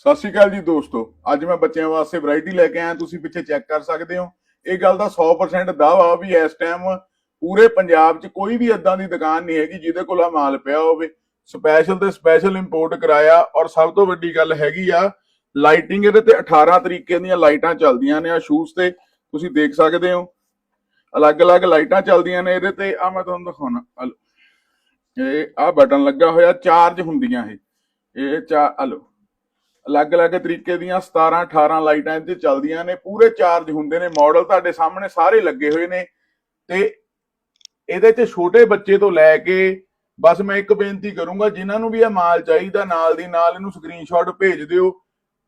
ਸਤਿ ਸ਼੍ਰੀ ਅਕਾਲ ਜੀ ਦੋਸਤੋ। ਅੱਜ ਮੈਂ ਬੱਚਿਆਂ ਵਾਸਤੇ ਵੈਰਾਈਟੀ ਲੈ ਕੇ ਆਇਆ। ਤੁਸੀਂ ਪਿੱਛੇ ਚੈੱਕ ਕਰ ਸਕਦੇ ਹੋ। ਇਹ ਗੱਲ ਦਾ 100% ਦਾਵਾ ਵੀ ਇਸ ਟਾਈਮ ਪੂਰੇ ਪੰਜਾਬ 'ਚ ਕੋਈ ਵੀ ਇਦਾਂ ਦੀ ਦੁਕਾਨ ਨਹੀਂ ਹੈਗੀ ਜਿਹਦੇ ਕੋਲ ਆ ਮਾਲ ਪਿਆ ਹੋਵੇ। ਸਪੈਸ਼ਲ ਤੇ ਸਪੈਸ਼ਲ ਇੰਪੋਰਟ ਕਰਾਇਆ ਔਰ ਸਭ ਤੋਂ ਵੱਡੀ ਗੱਲ ਹੈਗੀ ਆ ਲਾਈਟਿੰਗ ਇਹਦੇ ਤੇ 18 ਤਰੀਕੇ ਦੀਆਂ ਲਾਈਟਾਂ ਚੱਲਦੀਆਂ ਨੇ ਆ ਸ਼ੂਜ਼ ਤੇ। ਤੁਸੀਂ ਦੇਖ ਸਕਦੇ ਹੋ। ਅਲੱਗ-ਅਲੱਗ ਲਾਈਟਾਂ ਚੱਲਦੀਆਂ ਨੇ ਇਹਦੇ ਤੇ। ਆ ਮੈਂ ਤੁਹਾਨੂੰ ਦਿਖਾਉਣਾ। ਆਹ ਇਹ ਆ ਬਟਨ ਲੱਗਾ ਹੋਇਆ ਚਾਰਜ ਹੁੰਦੀਆਂ ਇਹ। ਇਹ ਚਾ, ਹਲੋ। ਅਲੱਗ-ਅਲੱਗ ਤਰੀਕੇ ਦੀਆਂ 17 18 ਲਾਈਟਾਂ ਇੱਥੇ ਚੱਲਦੀਆਂ ਨੇ, ਪੂਰੇ ਚਾਰਜ ਹੁੰਦੇ ਨੇ ਮਾਡਲ ਤੁਹਾਡੇ ਸਾਹਮਣੇ ਸਾਰੇ ਲੱਗੇ ਹੋਏ ਨੇ ਤੇ ਇਹਦੇ 'ਚ ਛੋਟੇ ਬੱਚੇ ਤੋਂ ਲੈ ਕੇ ਬਸ ਮੈਂ ਇੱਕ ਬੇਨਤੀ ਕਰੂੰਗਾ, ਜਿਨ੍ਹਾਂ ਨੂੰ ਵੀ ਇਹ ਮਾਲ ਚਾਹੀਦਾ ਨਾਲ ਦੀ ਨਾਲ ਇਹਨੂੰ ਸਕਰੀਨਸ਼ਾਟ ਭੇਜ ਦਿਓ।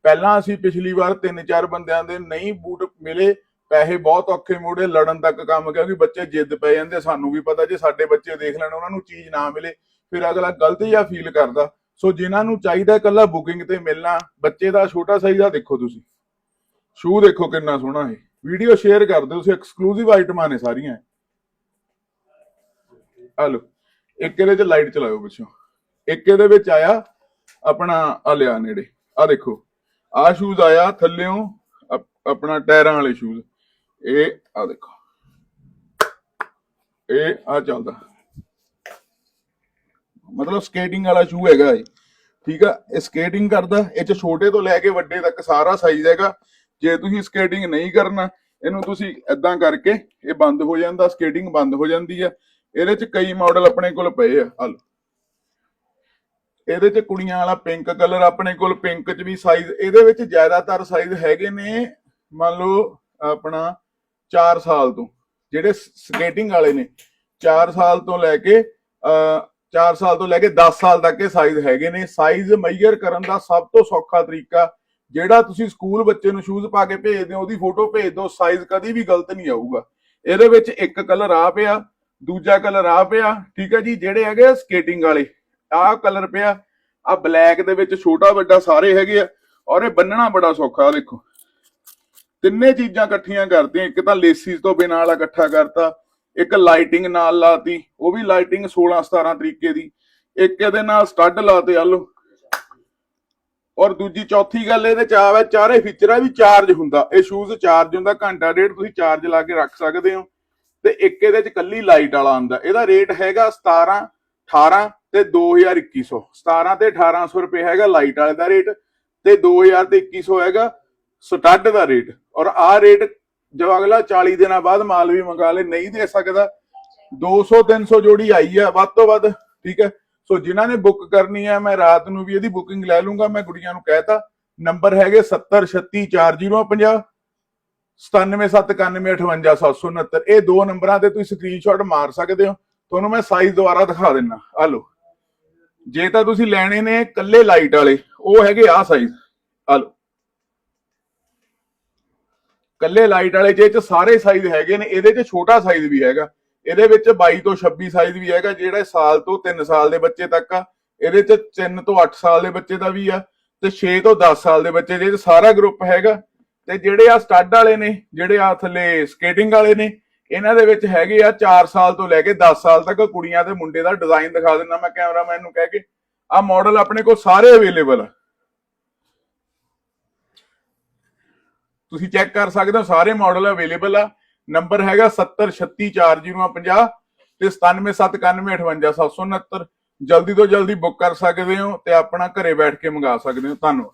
ਪਹਿਲਾਂ ਅਸੀਂ ਪਿਛਲੀ ਵਾਰ ਤਿੰਨ ਚਾਰ ਬੰਦਿਆਂ ਦੇ ਨਹੀਂ ਬੂਟ ਮਿਲੇ, ਪੈਸੇ ਬਹੁਤ ਔਖੇ ਮੋੜੇ ਲੜਨ ਤੱਕ ਕੰਮ, ਕਿਉਂਕਿ ਬੱਚੇ ਜਿੱਦ ਪੈ ਜਾਂਦੇ ਸਾਨੂੰ ਵੀ ਪਤਾ, ਜੇ ਸਾਡੇ ਬੱਚੇ ਦੇਖ ਲੈਣ, ਉਹਨਾਂ ਨੂੰ ਚੀਜ਼ ਨਾ ਮਿਲੇ, ਫਿਰ ਅਗਲਾ ਗਲਤ ਜਿਹਾ ਫੀਲ ਕਰਦਾ। ਸੋ ਜਿਨ੍ਹਾਂ ਨੂੰ ਚਾਹੀਦਾ ਇਕੱਲਾ ਬੁਕਿੰਗ ਤੇ ਮਿਲਣਾ, ਬੱਚੇ ਦਾ, ਛੋਟਾ ਸਾਈਜ਼ ਆ ਦੇਖੋ ਤੁਸੀਂ। ਸ਼ੂ ਦੇਖੋ ਕਿੰਨਾ ਸੋਹਣਾ ਹੈ ਵੀਡੀਓ ਸ਼ੇਅਰ ਕਰ ਦਿਓ, ਤੁਸੀਂ ਐਕਸਕਲੂਸਿਵ ਆਈਟਮਾਂ ਨੇ ਸਾਰੀਆਂ। ਆ ਇੱਕ ਇਹਦੇ ਚ ਲਾਈਟ ਚਲਾਇਓ ਪਿੱਛੋਂ। ਇੱਕ ਇਹਦੇ ਵਿੱਚ ਆਇਆ ਆਪਣਾ ਆ ਲਿਆ ਨੇੜੇ। ਆ ਦੇਖੋ ਆ ਸ਼ੂਜ਼ ਆਇਆ ਥੱਲਿਓਂ ਆਪਣਾ ਟਾਇਰਾਂ ਵਾਲੇ ਸ਼ੂਜ਼ ਇਹ ਆ ਦੇਖੋ। ਇਹ ਆ ਚੱਲਦਾ। ਮਤਲਬ ਸਕੇਟਿੰਗ ਵਾਲਾ ਸ਼ੂ ਹੈਗਾ ਇਹ। ਠੀਕ ਆ? ਇਹ ਸਕੇਟਿੰਗ ਕਰਦਾ, ਇਹ ਚ ਛੋਟੇ ਤੋਂ ਲੈ ਕੇ ਵੱਡੇ ਤੱਕ ਸਾਰਾ ਸਾਈਜ਼ ਹੈਗਾ। ਜੇ ਤੁਸੀਂ ਸਕੇਟਿੰਗ ਨਹੀਂ ਕਰਨਾ, ਇਹਨੂੰ ਤੁਸੀਂ ਐਦਾਂ ਕਰਕੇ ਇਹ ਬੰਦ ਹੋ ਜਾਂਦਾ ਸਕੇਟਿੰਗ ਬੰਦ ਹੋ ਜਾਂਦੀ ਆ। ਇਹਦੇ ਚ ਕਈ ਮਾਡਲ ਆਪਣੇ ਕੋਲ ਪਏ ਆ, ਹਲ। ਇਹਦੇ ਚ ਕੁੜੀਆਂ ਵਾਲਾ ਪਿੰਕ ਕਲਰ ਆਪਣੇ ਕੋਲ ਪਿੰਕ ਚ ਵੀ ਸਾਈਜ਼ ਇਹਦੇ ਵਿੱਚ ਜ਼ਿਆਦਾਤਰ ਸਾਈਜ਼ ਹੈਗੇ ਨੇ, ਮੰਨ ਲਓ ਆਪਣਾ 4 ਸਾਲ ਤੋਂ। ਜਿਹੜੇ ਸਕੇਟਿੰਗ ਵਾਲੇ ਨੇ 4 ਸਾਲ ਤੋਂ ਲੈ ਕੇ ਅ 4 ਸਾਲ ਤੋਂ ਲੈ ਕੇ 10 ਸਾਲ ਤੱਕ ਇਹ ਸਾਈਜ਼ ਹੈਗੇ ਨੇ। ਸਾਈਜ਼ ਮੈਜ਼ਰ ਕਰਨ ਦਾ ਸਭ ਤੋਂ ਸੌਖਾ ਤਰੀਕਾ, ਜਿਹੜਾ ਤੁਸੀਂ ਸਕੂਲ ਬੱਚੇ ਨੂੰ ਸ਼ੂਜ਼ ਪਾ ਕੇ ਭੇਜਦੇ ਹੋ ਉਹਦੀ ਫੋਟੋ ਭੇਜ ਦਿਓ ਸਾਈਜ਼ ਕਦੀ ਵੀ ਗਲਤ ਨਹੀਂ ਆਊਗਾ। ਇਹਦੇ ਵਿੱਚ ਇੱਕ ਕਲਰ ਆ ਪਿਆ, ਦੂਜਾ ਕਲਰ ਆ ਪਿਆ, ਠੀਕ ਹੈ ਜੀ, ਜਿਹੜੇ ਹੈਗੇ ਸਕੇਟਿੰਗ ਵਾਲੇ, ਆਹ ਕਲਰ ਪਿਆ ਆ ਬਲੈਕ ਦੇ ਵਿੱਚ ਛੋਟਾ ਵੱਡਾ ਸਾਰੇ ਹੈਗੇ ਆ, ਔਰ ਇਹ ਬੰਨਣਾ ਬੜਾ ਸੌਖਾ, ਆਹ ਦੇਖੋ। ਤਿੰਨੇ ਚੀਜ਼ਾਂ ਇਕੱਠੀਆਂ ਕਰਤੀਆਂ, ਇੱਕ ਤਾਂ ਲੇਸਿਸ ਤੋਂ ਬਿਨਾਂ ਵਾਲਾ ਇਕੱਠਾ ਕਰਤਾ ਇੱਕ ਲਾਈਟਿੰਗ ਨਾਲ ਲਾਤੀ, ਉਹ ਵੀ ਲਾਈਟਿੰਗ 16 17 ਤਰੀਕੇ ਦੀ। ਇੱਕ ਇਹਦੇ ਨਾਲ ਸਟੱਡ ਲਾਤੇ ਆ ਲਓ। ਔਰ ਦੂਜੀ ਚੌਥੀ ਗੱਲ ਇਹਦੇ ਚ ਆਵੇ ਚਾਰੇ ਫੀਚਰਾਂ ਵੀ ਚਾਰਜ ਹੁੰਦਾ। ਇਹ ਸ਼ੂਜ਼ ਚਾਰਜ ਹੁੰਦਾ, ਘੰਟਾ ਡੇਢ ਤੁਸੀਂ ਚਾਰਜ ਲਾ ਕੇ ਰੱਖ ਸਕਦੇ ਹੋ। ਤੇ ਇੱਕ ਇਹਦੇ ਚ ਕੱਲੀ ਲਾਈਟ ਵਾਲਾ ਆਂਦਾ ਇਹਦਾ ਰੇਟ ਹੈਗਾ 17 18 ਤੇ 2200 17 ਤੇ 1800 ਰੁਪਏ ਹੈਗਾ ਲਾਈਟ ਵਾਲੇ ਦਾ ਰੇਟ ਤੇ 2000 ਤੇ 2100 ਹੈਗਾ ਸਟੱਡ ਦਾ ਰੇਟ ਔਰ ਆਹ ਰੇਟ ਜੋ ਅਗਲਾ 40 ਦਿਨਾਂ ਬਾਅਦ ਮਾਲ ਵੀ ਮੰਗਾ ਲੇ, ਨਹੀਂ ਦੇ ਸਕਦਾ। 200 300 ਜੋੜੀ ਆਈ ਆ, ਵੱਧ ਤੋਂ ਵੱਧ, ਠੀਕ ਹੈ? ਸੋ ਜਿਨ੍ਹਾਂ ਨੇ ਬੁੱਕ ਕਰਨੀ ਹੈ ਮੈਂ ਰਾਤ ਨੂੰ ਵੀ ਇਹਦੀ ਬੁਕਿੰਗ ਲੈ ਲੂੰਗਾ, ਮੈਂ ਗੁੜੀਆਂ ਨੂੰ ਕਹਿਤਾ। ਨੰਬਰ ਹੈਗੇ 70364050 9779585769 ਇਹ ਦੋ ਨੰਬਰਾਂ ਤੇ ਤੁਸੀਂ ਸਕਰੀਨਸ਼ਾਟ ਮਾਰ ਸਕਦੇ ਹੋ। ਤੁਹਾਨੂੰ ਮੈਂ ਸਾਈਜ਼ ਦੁਬਾਰਾ ਦਿਖਾ ਦਿੰਨਾ ਆ ਲਓ। ਜੇ ਤਾਂ ਤੁਸੀਂ ਲੈਣੇ ਨੇ ਕੱਲੇ ਲਾਈਟ ਵਾਲੇ, ਉਹ ਹੈਗੇ ਆ ਸਾਈਜ਼ ਆ ਲਓ। ਕੱਲੇ ਲਾਈਟ ਵਾਲੇ ਜੇ ਚ ਸਾਰੇ ਸਾਈਜ਼ ਹੈਗੇ ਨੇ, ਇਹਦੇ ਚ ਛੋਟਾ ਸਾਈਜ਼ ਵੀ ਹੈਗਾ। ਇਹਦੇ ਵਿੱਚ 22 ਤੋਂ 26 ਸਾਈਜ਼ ਵੀ ਹੈਗਾ, ਜਿਹੜਾ ਸਾਲ ਤੋਂ 3 ਸਾਲ ਦੇ ਬੱਚੇ ਤੱਕ ਆ। ਇਹਦੇ ਚ 3 ਤੋਂ 8 ਸਾਲ ਦੇ ਬੱਚੇ ਦਾ ਵੀ ਆ, ਤੇ 6 ਤੋਂ 10 ਸਾਲ ਦੇ ਬੱਚੇ ਦੇ ਸਾਰਾ ਗਰੁੱਪ ਹੈਗਾ। ਤੇ ਜਿਹੜੇ ਆ ਸਟੱਡ ਵਾਲੇ ਨੇ, ਜਿਹੜੇ ਆ ਥੱਲੇ ਸਕੇਟਿੰਗ ਵਾਲੇ ਨੇ, ਇਹਨਾਂ ਦੇ ਵਿੱਚ ਹੈਗੇ ਆ 4 ਸਾਲ ਤੋਂ ਲੈ ਕੇ 10 ਸਾਲ ਤੱਕ ਕੁੜੀਆਂ ਤੇ ਮੁੰਡੇ ਦਾ ਡਿਜ਼ਾਈਨ ਦਿਖਾ ਦਿੰਦਾ ਮੈਂ ਕੈਮਰਾਮੈਨ ਨੂੰ ਕਹਿ ਕੇ। ਆ ਮਾਡਲ ਆਪਣੇ ਕੋਲ ਸਾਰੇ ਅਵੇਲੇਬਲ ਆ। ਤੁਸੀਂ ਚੈੱਕ ਕਰ ਸਕਦੇ ਹੋ, ਸਾਰੇ ਮਾਡਲ ਅਵੇਲੇਬਲ ਆ। ਨੰਬਰ ਹੈਗਾ 70364050 ਤੇ 9779158769 ਜਲਦੀ ਤੋਂ ਜਲਦੀ ਬੁੱਕ ਕਰ ਸਕਦੇ ਹੋ ਤੇ ਆਪਣਾ ਘਰੇ ਬੈਠ ਕੇ ਮੰਗਾ ਸਕਦੇ ਹੋ। ਧੰਨਵਾਦ।